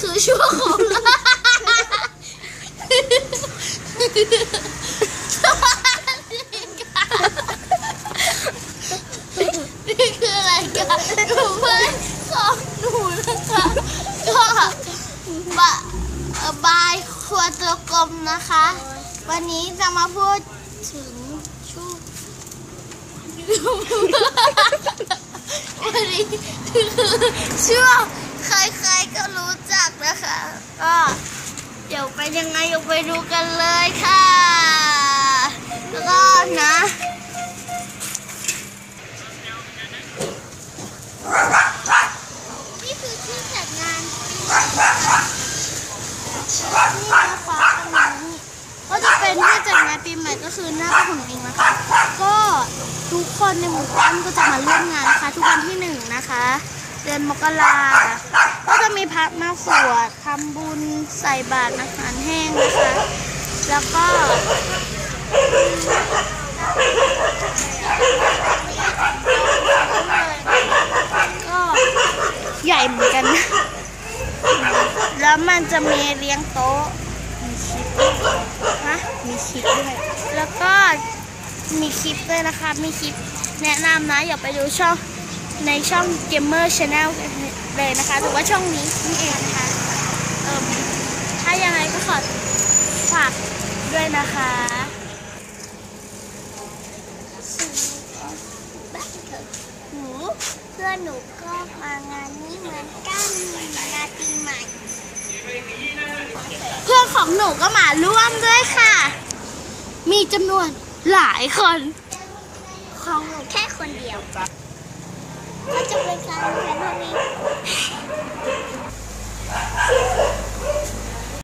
คือช่วงของนี่คืออะไรกันหนูเพื่อนของหนูนะคะก็บะเอ่อบายครัวตัวกลมนะคะ วันนี้จะมาพูดถึงช่วงวันนี้คือช่วงใครๆก็รู้ เดี๋ยวไปยังไงเดี๋ยวไปดูกันเลยค่ะ แล้วก็นะนี่คือที่จัดงานปีนี่นะคะตรงนี้ก็จะเป็นที่จัดงานปีใหม่ก็คือหน้าบ้านของเองนะคะ ก็ทุกคนในหมู่บ้านก็จะมาร่วมงานนะคะ ทุกวันที่หนึ่งนะคะ เดือนมกราก็จะมีพักมาสวดทำบุญใส่บาตรอาหารแห้งนะคะ แล้วก็ก็ใหญ่เหมือนกัน แล้วมันจะมีเลี้ยงโต๊ะ มีคลิปฮะมีคลิปด้วย แล้วก็มีคลิปด้วยนะคะ มีคลิปแนะนำนะ อย่าไปดูช่อง ในช่อง Gamer Channel เลยนะคะ หรือว่าช่องนี้นี่เองนะคะเอิ่มถ้ายังไงก็ขอฝากด้วยนะคะหนูเพื่อนหนูก็มางานนี้เหมือนกันงานปีใหม่ เพื่อนของหนูก็มาร่วมด้วยค่ะ มีจำนวนหลายคน ของหนูแค่คนเดียว ก็จะเ